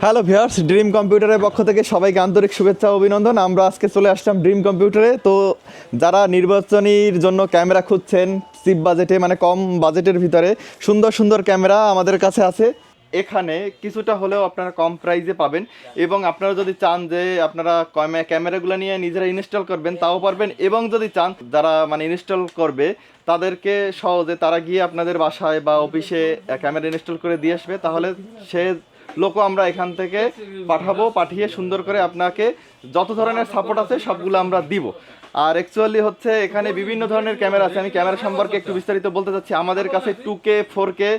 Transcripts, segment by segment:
Hello viewers dream কম্পিউটারের পক্ষ থেকে সবাইকে আন্তরিক শুভেচ্ছা অভিনন্দন। আমরা আজকে চলে আসলাম ড্রিম কম্পিউটারে তো যারা নির্বাচনীর জন্য ক্যামেরা খুঁজছেন চিপ বাজেটে মানে কম বাজেটের ভিতরে, সুন্দর সুন্দর ক্যামেরা আমাদের কাছে আছে। এখানে কিছুটা হলেও আপনারা কম প্রাইজে পাবেন এবং আপনারা যদি চান যে আপনারা ক্যামে- ক্যামেরাগুলো নিয়ে নিজেরা ইনস্টল করবেন, তাও পারবেন এবং যদি চান যারা মানে ইনস্টল করবে, তাদেরকে সহজে তারা গিয়ে আপনাদের বাসায় বা অফিসে ক্যামেরা ইনস্টল করে দিয়ে আসবে, তাহলে সে লোকও আমরা এখান থেকে পাঠাবো, পাঠিয়ে সুন্দর করে আপনাকে যত ধরনের সাপোর্ট আছে সবগুলো আমরা দিব। আর অ্যাকচুয়ালি হচ্ছে এখানে বিভিন্ন ধরনের ক্যামেরা আছে। আমি ক্যামেরা সম্পর্কে একটু বিস্তারিত বলতে চাচ্ছি। আমাদের কাছে two K four K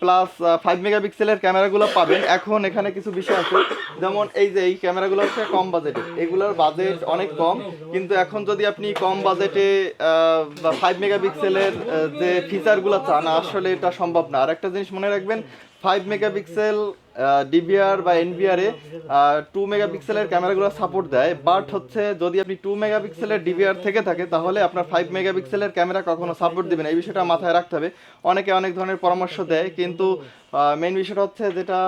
plus five মেগাপিক্সেলের ক্যামেরাগুলো পাবেন। এখন এখানে কিছু বিষয় আছে। যেমন এই যে এই ক্যামেরাগুলো হচ্ছে কম বাজেটে এগুলোর বাজেট অনেক কম। কিন্তু এখন যদি আপনি কম বাজেটে ফাইভ মেগাপিক্সেলের যে ফিচারগুলো চান, আসলে এটা সম্ভব না। আর একটা জিনিস মনে রাখবেন ফাইভ মেগাপিক্সেল ডিভিআর বা এনভিআরে টু মেগাপিক্সেলের ক্যামেরাগুলো সাপোর্ট দেয়। বাট হচ্ছে, যদি আপনি টু মেগাপিক্সেলের ডিবিআর থেকে থাকে, তাহলে আপনার ফাইভ মেগাপিক্সেলের ক্যামেরা কখনো সাপোর্ট দিবে না। এই বিষয়টা মাথায় রাখতে হবে। অনেকে অনেক ধরনের পরামর্শ দেয়, কিন্তু মেন বিষয়টা হচ্ছে যেটা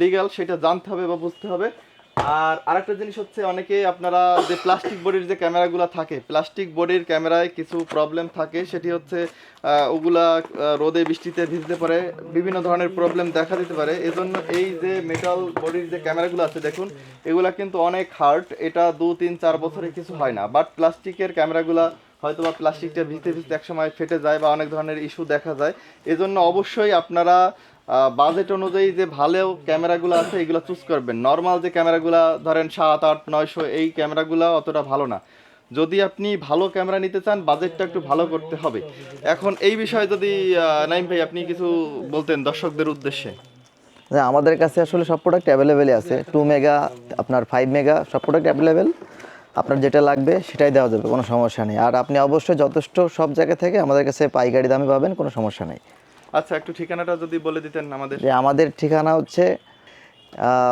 লিগাল সেটা জানতে হবে বা বুঝতে হবে। আর আরেকটা জিনিস হচ্ছে অনেকে আপনারা যে প্লাস্টিক বডির যে ক্যামেরাগুলো থাকে প্লাস্টিক বডির ক্যামেরায় কিছু প্রবলেম থাকে, সেটি হচ্ছে ওগুলা রোদে বৃষ্টিতে ভিজতে পারে, বিভিন্ন ধরনের প্রবলেম দেখা দিতে পারে। এজন্য এই যে মেটাল বডির যে ক্যামেরাগুলো আছে, দেখুন, এগুলা কিন্তু অনেক হার্ড এটা দু তিন, চার বছরে কিছু হয় না। বাট প্লাস্টিকের ক্যামেরাগুলা হয়তো বা প্লাস্টিকটা ভিজতে ভিজতে একসময় ফেটে যায় বা অনেক ধরনের ইস্যু দেখা যায়। এজন্য অবশ্যই আপনারা বাজেট অনুযায়ী যে ভালো ক্যামেরাগুলো আছে, এগুলো চুজ করবেন। নর্মাল যে ক্যামেরাগুলো ধরেন সাত, আট, নয়শো, এই ক্যামেরাগুলো অতটা ভালো না। যদি আপনি ভালো ক্যামেরা নিতে চান বাজেটটা একটু ভালো করতে হবে। এখন এই বিষয়ে যদি নাইম ভাই, আপনি কিছু বলতেন দর্শকদের উদ্দেশ্যে। আমাদের কাছে আসলে সব প্রোডাক্ট অ্যাভেলেবেলই আছে। টু মেগা আপনার ফাইভ মেগা সব প্রোডাক্ট অ্যাভেলেবেল আপনার যেটা লাগবে, সেটাই দেওয়া যাবে, কোনো সমস্যা নেই। আর আপনি অবশ্যই যথেষ্ট সব জায়গা থেকে আমাদের কাছে পাইকারি দামে পাবেন, কোনো সমস্যা নেই। আচ্ছা একটু ঠিকানাটা যদি বলে দিতেন আমাদের। যে আমাদের ঠিকানা হচ্ছে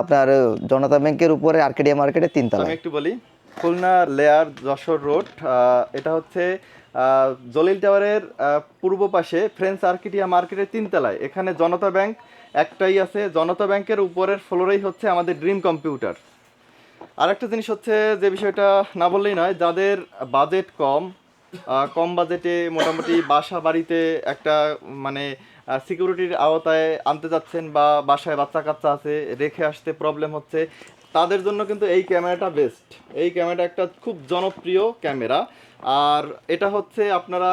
আপনার জনতা ব্যাংকের উপরে আর্কেডিয়া মার্কেটে তিনতলা আমি একটু বলি খুলনা লেয়ার যশোর রোড এটা হচ্ছে জলিল টাওয়ারের পূর্ব পাশে ফ্রেন্স আর্কিটিয়া মার্কেটের তিনতলায়। এখানে জনতা ব্যাংক একটাই আছে জনতা ব্যাংকের উপরের ফ্লোরেই হচ্ছে আমাদের ড্রিম কম্পিউটার। আরেকটা জিনিস হচ্ছে যে বিষয়টা না বললেই নয় যাদের বাজেট কম কম বাজেটে মোটামুটি বাসা বাড়িতে একটা মানে সিকিউরিটির আওতায় আনতে যাচ্ছেন বা বাসায় বাচ্চা কাচ্চা আছে, রেখে আসতে প্রবলেম হচ্ছে, তাদের জন্য কিন্তু এই ক্যামেরাটা বেস্ট এই ক্যামেরাটা একটা খুব জনপ্রিয় ক্যামেরা। আর এটা হচ্ছে আপনারা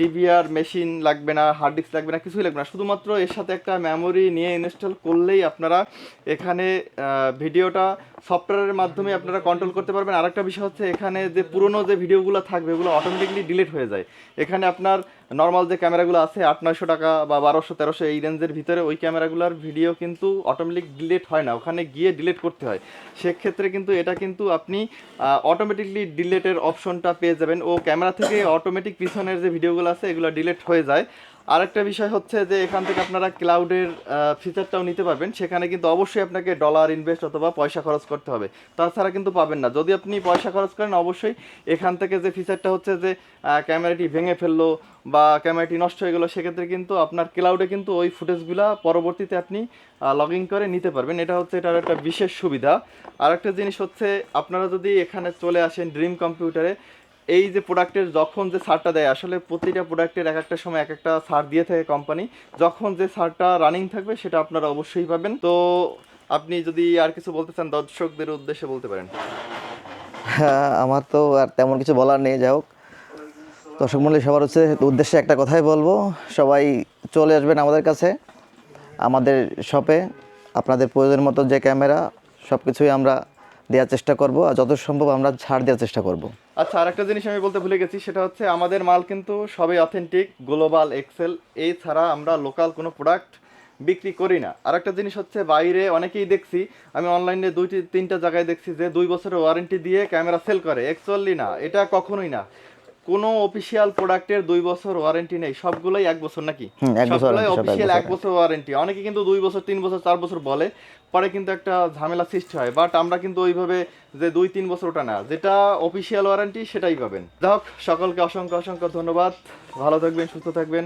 ডিভিআর মেশিন লাগবে না হার্ড ডিস্ক লাগবে না, কিছুই লাগবে না। শুধুমাত্র এর সাথে একটা মেমোরি নিয়ে ইনস্টল করলেই আপনারা এখানে ভিডিওটা সফটওয়্যারের মাধ্যমে আপনারা কন্ট্রোল করতে পারবেন। আরেকটা বিষয় হচ্ছে এখানে যে পুরনো যে ভিডিওগুলো থাকবে ওগুলো অটোমেটিকলি ডিলিট হয়ে যায়। এখানে আপনার নর্মাল যে ক্যামেরাগুলো আছে, আট, নয়শো টাকা বা বারোশো, তেরোশো, এই রেঞ্জের ভিতরে ওই ক্যামেরাগুলোর ভিডিও কিন্তু অটোমেটিক ডিলিট হয় না। ওখানে গিয়ে ডিলিট করতে হয়। সেক্ষেত্রে কিন্তু এটা কিন্তু আপনি অটোমেটিকলি ডিলেটের অপশনটা পেয়ে যাবেন। ও ক্যামেরা থেকে অটোমেটিক পিছনের যে ভিডিওগুলো আছে, এগুলো ডিলিট হয়ে যায়। আরেকটা বিষয় হচ্ছে যে, এখান থেকে আপনারা ক্লাউডের ফিচারটাও নিতে পারবেন। সেখানে কিন্তু অবশ্যই আপনাকে ডলার ইনভেস্ট অথবা পয়সা খরচ করতে হবে। তাছাড়া কিন্তু পাবেন না। যদি আপনি পয়সা খরচ করেন, অবশ্যই এখান থেকে যে ফিচারটা হচ্ছে যে ক্যামেরাটি ভেঙে ফেলল বা ক্যামেরাটি নষ্ট হয়ে গেলো, সেক্ষেত্রে কিন্তু আপনার ক্লাউডে কিন্তু ওই ফুটেজগুলো পরবর্তীতে আপনি লগ ইন করে নিতে পারবেন। এটা হচ্ছে এটার একটা বিশেষ সুবিধা। আরেকটা জিনিস হচ্ছে, আপনারা যদি এখানে চলে আসেন ড্রিম কম্পিউটারে এই যে প্রোডাক্টের যখন যে সারটা দেয়, আসলে প্রতিটা প্রোডাক্টের এক একটা সময় এক একটা সার দিয়ে থাকে কোম্পানি যখন যে সারটা রানিং থাকবে, সেটা আপনারা অবশ্যই পাবেন। তো আপনি যদি আর কিছু বলতে চান, দর্শকদের উদ্দেশ্যে বলতে পারেন। হ্যাঁ আমার তো আর তেমন কিছু বলার নেই, যাই হোক। দর্শক মন্ডলী সবার হচ্ছে উদ্দেশ্যে একটা কথাই বলব। সবাই চলে আসবেন আমাদের কাছে, আমাদের শপে আপনাদের প্রয়োজন মতো যে ক্যামেরা সব কিছুই আমরা দেওয়ার চেষ্টা করব। আর যত সম্ভব আমরা ছাড় দেওয়ার চেষ্টা করব। আচ্ছা আরেকটা জিনিস আমি বলতে ভুলে গেছি, সেটা হচ্ছে আমাদের মাল কিন্তু সবই অথেন্টিক গ্লোবাল এক্সেল এই ছাড়া আমরা লোকাল কোনো প্রোডাক্ট বিক্রি করি না। আর একটা জিনিস হচ্ছে বাইরে অনেকেই দেখছি, আমি অনলাইনে দুইটি, তিনটা জায়গায় দেখছি যে দুই বছরের ওয়ারেন্টি দিয়ে ক্যামেরা সেল করে। অ্যাকচুয়ালি না, এটা কখনোই না। কোনো অফিসিয়াল প্রোডাক্টের দুই বছর ওয়ারেন্টি নেই সবগুলোই এক বছর নাকি? সবগুলোই অফিসিয়াল বছর। এক বছর। ওয়ারেন্টি অনেকে কিন্তু দুই বছর তিন বছর চার বছর বলে পরে কিন্তু একটা ঝামেলা সৃষ্টি হয়। বাট আমরা কিন্তু ওইভাবে যে দুই তিন বছর ওটা না যেটা অফিসিয়াল ওয়ারেন্টি সেটাই পাবেন। যাই হোক সকলকে অসংখ্য অসংখ্য ধন্যবাদ। ভালো থাকবেন সুস্থ থাকবেন।